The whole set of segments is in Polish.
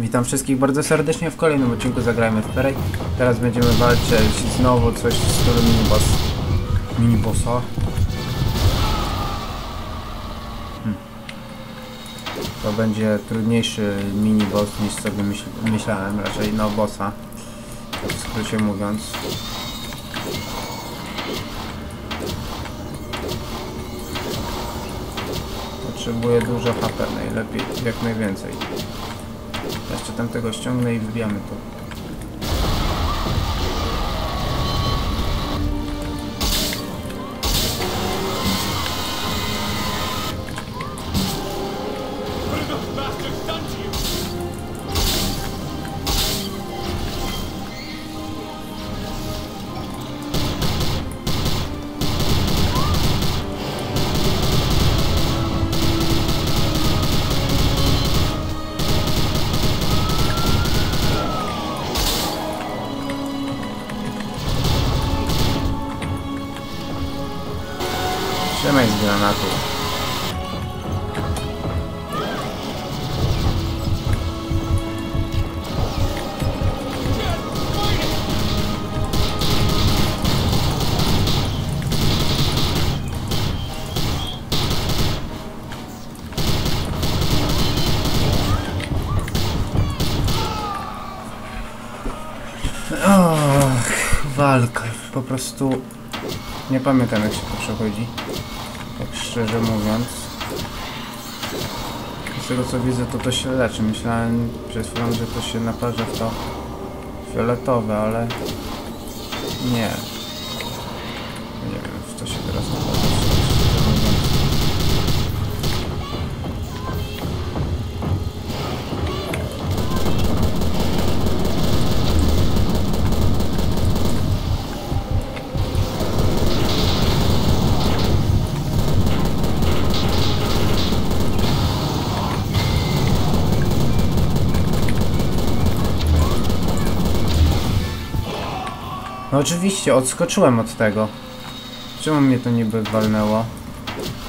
Witam wszystkich bardzo serdecznie w kolejnym odcinku Zagrajmy w Perej. Teraz będziemy walczyć znowu coś z stylu miniboss. Minibossa. Hmm. To będzie trudniejszy miniboss niż sobie myśl myślałem, raczej no bossa. W skrócie mówiąc. Potrzebuję dużo HP, najlepiej, jak najwięcej. Jeszcze tam tego ściągnę i wbijamy to. Och, walka. Po prostu nie pamiętam jak się to przechodzi. Szczerze mówiąc. Z tego co widzę to to się leczy. Myślałem przed chwilą, że to się naparza w to fioletowe, ale nie. Nie wiem w co się teraz. No oczywiście, odskoczyłem od tego. Czemu mnie to niby walnęło?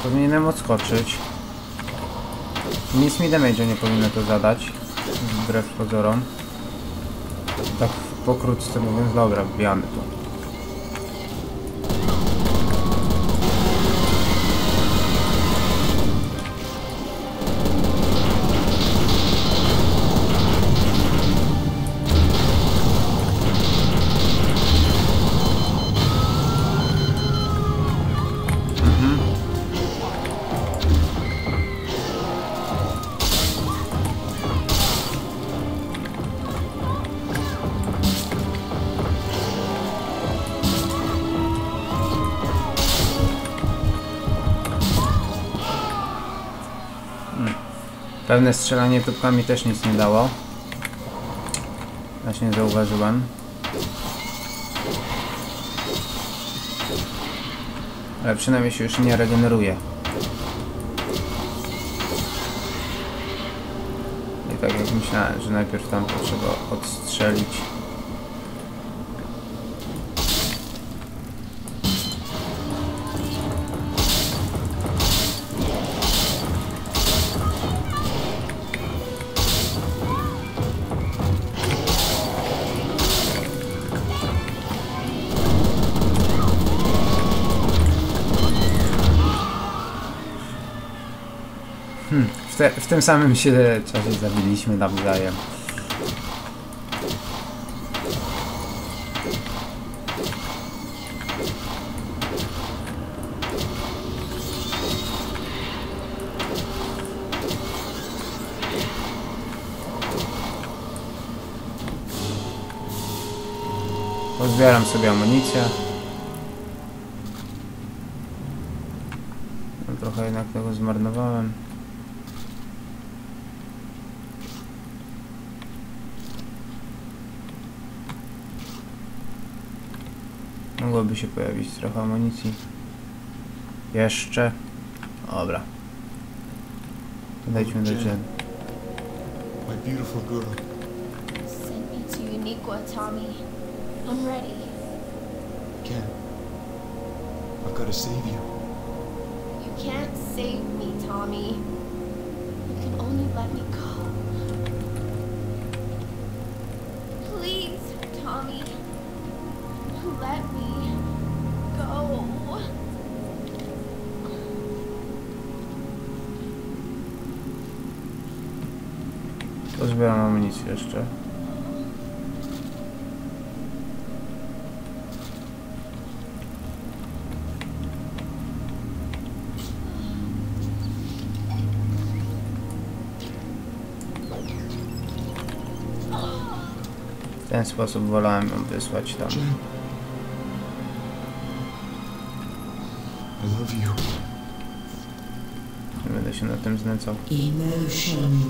Powinienem odskoczyć. Nic mi damage'u nie powinno to zadać. Wbrew pozorom. Tak pokrótce mówiąc, dobra, wbijamy to. Pewne strzelanie tubkami też nic nie dało. Właśnie zauważyłem. Ale przynajmniej się już nie regeneruje. I tak jak myślałem, że najpierw tam to trzeba odstrzelić. Te, w tym samym się czasie zabiliśmy nawzajem. Pozbieram sobie amunicję. Trochę jednak tego zmarnowałem. Mogłoby się pojawić trochę amunicji. Jeszcze. Dobra. Dojdźmy do Jen. My beautiful girl. Send me to Uniqua, Tommy. I'm ready. Ken. I've got to save you. You can't save me, Tommy. You can only let me go. Pozbieram amunicję jeszcze. W ten sposób wolałem ją wysłać tam. Love you. Nie będę się na tym znęcał. Emotion.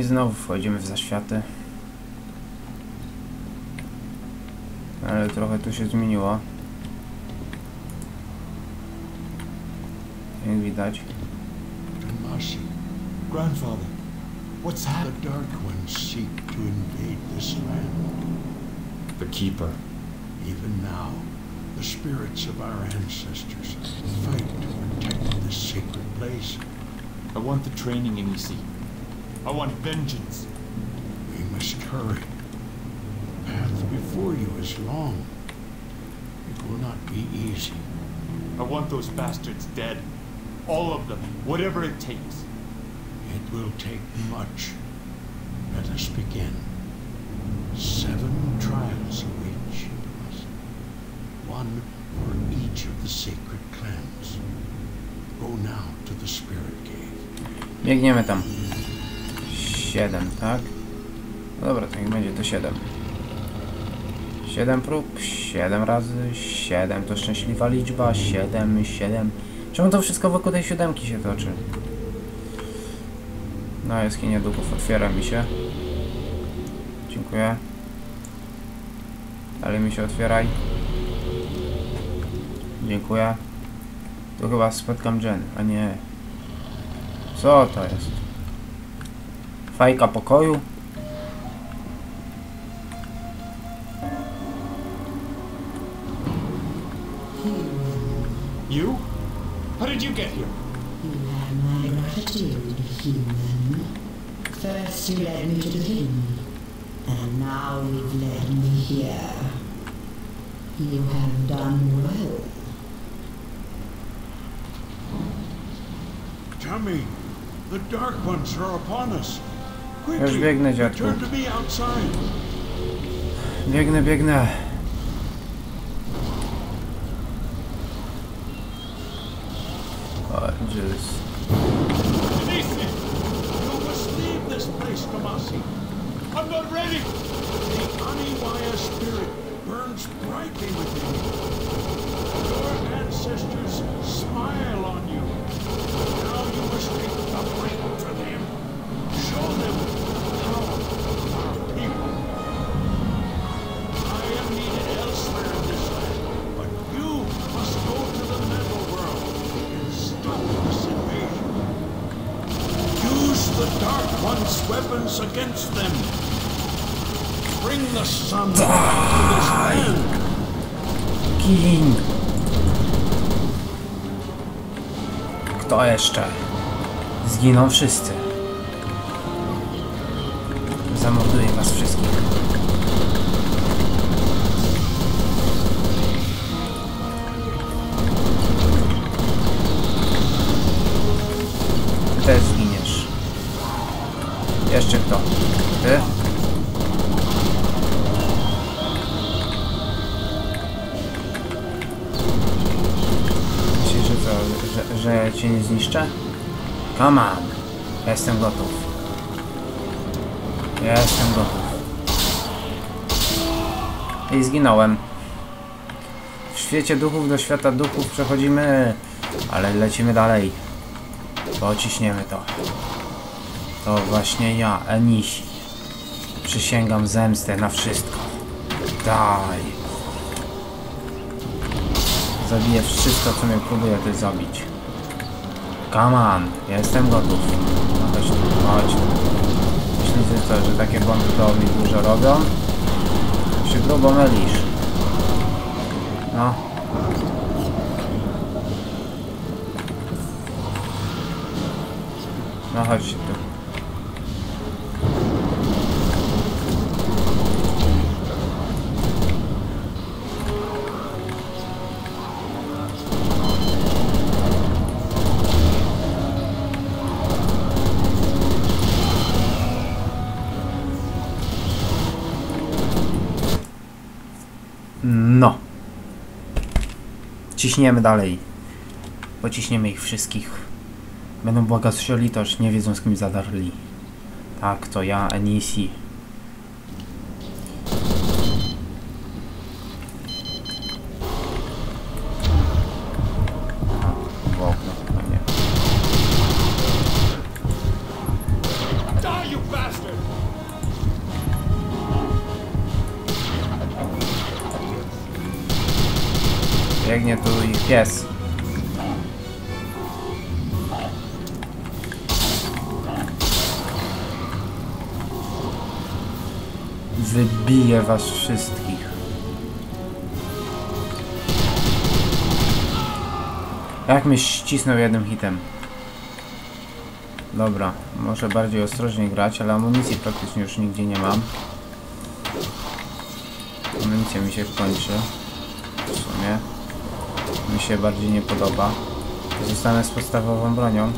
I znowu wchodzimy w zaświaty. Ale trochę tu się zmieniło. Jak widać. Kamasi. Grandfather, what's happened? The Dark Ones seek to invade this land. The Keeper. Even now, the spirits of our ancestors fight to protect this sacred place. I want the training in EC. I want vengeance. We must hurry. The path before you is long. It will not be easy. I want those bastards dead. All of them. Whatever it takes. It will take much. Let us begin. Seven trials await you. One for each of the sacred clans. Go now to the Spirit Cave. Biegniemy tam. 7, tak? No dobra, to niech będzie to 7. 7 prób, 7 razy 7 to szczęśliwa liczba, 7, 7. Czemu to wszystko wokół tej siódemki się toczy? No, jaskinia duchów otwiera mi się. Dziękuję. Dalej mi się otwieraj. Dziękuję. Tu chyba spotkam Jen, a nie. Co to jest? Fajka pokoju? You? How did you get here? You have my gratitude, human. First you led me to the king, and now you've led me here. You have done well. Tommy, the Dark Ones are upon us. Już biegnę, dziadku. to me outside. Biegnę, biegnę. O, Jezus. Nisi! You must leave this place, Kamasi. I'm not ready! The Aniwaya spirit burns brightly within you. Your ancestors smile on you. Now you must take the Land. King! Kto jeszcze? Zginą wszyscy. Zamorduję was wszystkich. Że, cię nie zniszczę? Come on. Jestem gotów. Jestem gotów. I zginąłem. W świecie duchów do świata duchów przechodzimy, ale lecimy dalej. Pociśniemy to. To właśnie ja, Enisi. Przysięgam zemstę na wszystko. Daj. Zabiję wszystko, co mnie próbuje ty zabić. Come on, ja jestem gotów. No chodź tu, chodź tu. Myślicie co, że takie bomby to mi dużo robią? Się grubo mylisz. No. No chodźcie tu. Ciśniemy dalej. Pociśniemy ich wszystkich. Będą błagać o litość, nie wiedzą z kim zadarli. Tak, to ja, Enisi. Wybiję was wszystkich. Jak mnie ścisnął jednym hitem. Dobra, może bardziej ostrożnie grać, ale amunicji praktycznie już nigdzie nie mam. Amunicja mi się kończy. W sumie mi się bardziej nie podoba. Zostanę z podstawową bronią.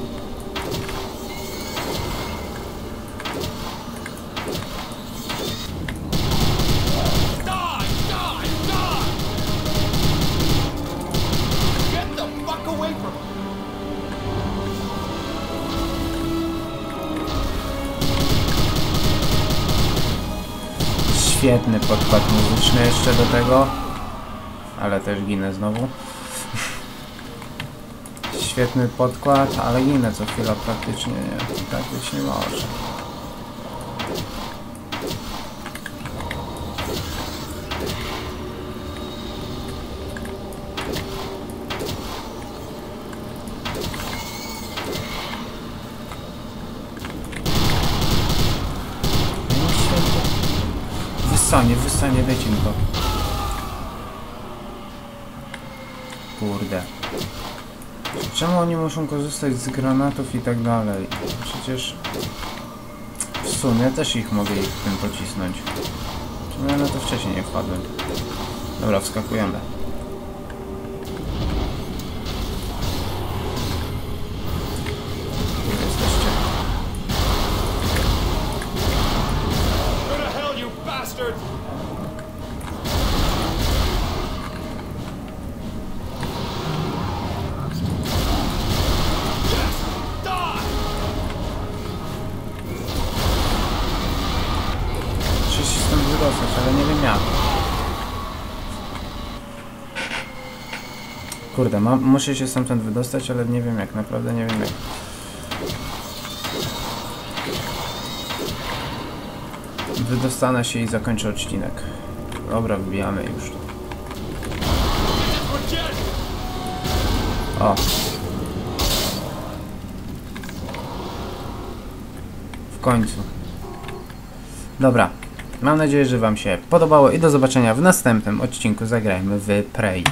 Świetny podkład muzyczny jeszcze do tego. Ale też ginę znowu. Świetny podkład, ale ginę co chwila praktycznie. Nie, tak być nie może. No świetnie. Wyssanie, wyssanie, dajcie mi to. Kurde. Czemu oni muszą korzystać z granatów i tak dalej? Przecież... W sumie też ich mogę ich tym pocisnąć. Czemu ja na to wcześniej nie wpadłem? Dobra, wskakujemy. Kurde, muszę się stamtąd wydostać, ale nie wiem jak, naprawdę nie wiem jak. Wydostanę się i zakończę odcinek. Dobra, wbijamy już. O. W końcu. Dobra. Mam nadzieję, że Wam się podobało i do zobaczenia w następnym odcinku Zagrajmy w Prey.